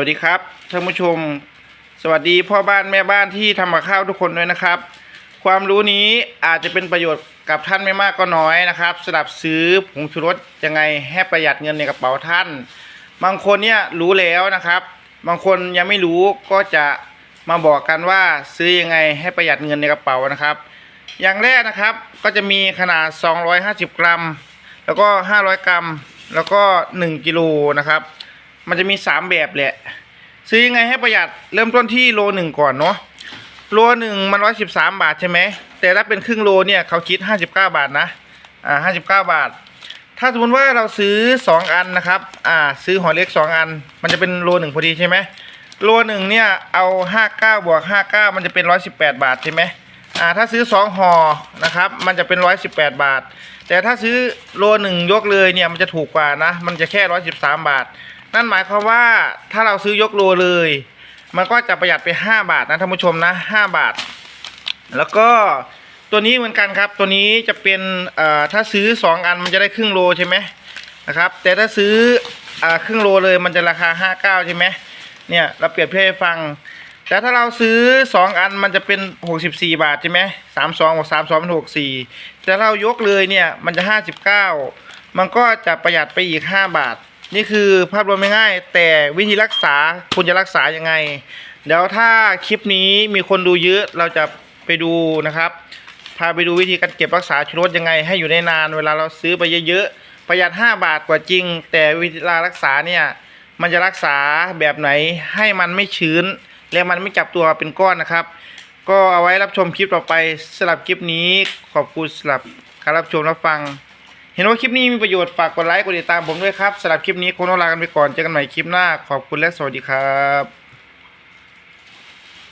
วัสดีครับท่านผู้ชม สวัสดีพ่อบ้านแม่บ้านที่ทำกับข้าวทุกคนด้วยนะครับ ความรู้นี้อาจจะเป็นประโยชน์กับท่านไม่มากก็น้อยนะครับสำหรับซื้อผงชูรสยังไงให้ประหยัดเงินในกระเป๋าท่าน บางคนเนี่ยรู้แล้วนะครับ บางคนยังไม่รู้ก็จะมาบอกกันว่าซื้อยังไงให้ประหยัดเงินในกระเป๋านะครับ อย่างแรกนะครับก็จะมีขนาด 250 กรัม แล้วก็ 500 กรัม แล้วก็ 1 กิโลนะครับ มันจะมี3แบบแหละ ซื้อยังไงให้ประหยัดเริ่มต้นที่โลหนึ่งก่อนเนาะโลหนึ่งมันร้อยสิบสามบาทใช่ไหมแต่ถ้าเป็นครึ่งโลเนี่ยเขาคิดห้าสิบเก้าบาทนะอ่าห้าสิบเก้าบาท ถ้าสมมติว่าเราซื้อสองอันนะครับอ่าซื้อหัวเล็กสองอัน มันจะเป็นโลหนึ่งพอดีใช่ไหมโลหนึ่งเนี่ยเอาห้าเก้าบวกห้าเก้ามันจะเป็นร้อยสิบแปดบาทใช่ไหมอ่าถ้าซื้อสองห่อนะครับมันจะเป็นร้อยสิบแปดบาท แต่ถ้าซื้อโลหนึ่งยกเลยเนี่ยมันจะถูกกว่านะมันจะแค่ร้อยสิบสามบาท นั่นหมายความว่าถ้าเราซื้อยกโลเลย มันก็จะประหยัดไป 5 บาทนะท่านผู้ชมนะ 5 บาท แล้วก็ตัวนี้เหมือนกันครับ ตัวนี้จะเป็นถ้าซื้อ 2 อันมันจะได้ครึ่งโลใช่ไหมนะครับ แต่ถ้าซื้ออครึ่งโลเลยมันจะราคา 59 ใช่ไหมเนี่ยเราเปรียบเทียบให้ฟัง แต่ถ้าเราซื้อ 2 อันมันจะเป็น 64 บาทใช่ไหมสามสองบวกสามสองเป็น64แต่เรายกเลยเนี่ยมันจะ 59 มันก็จะประหยัดไปอีก 5 บาท นี่คือภาพรวมง่ายๆแต่วิธีรักษาคุณจะรักษายังไงเดี๋ยวถ้าคลิปนี้มีคนดูเยอะเราจะไปดูนะครับ พาไปดูวิธีการเก็บรักษาชูรสยังไง ให้อยู่ได้นานเวลาเราซื้อไปเยอะๆประหยัด 5 บาทกว่าจริง แต่เวลารักษาเนี่ยมันจะรักษาแบบไหนให้มันไม่ชื้น และมันไม่จับตัวเป็นก้อนนะครับ ก็เอาไว้รับชมคลิปต่อไปสำหรับคลิปนี้ขอบคุณสำหรับการรับชมรับฟัง เห็นว่าคลิปนี้มีประโยชน์ฝากกดไลค์กดติดตามผมด้วยครับสำหรับคลิปนี้คงต้องลากันไปก่อนเจอกันใหม่คลิปหน้าขอบคุณและสวัสดีครับ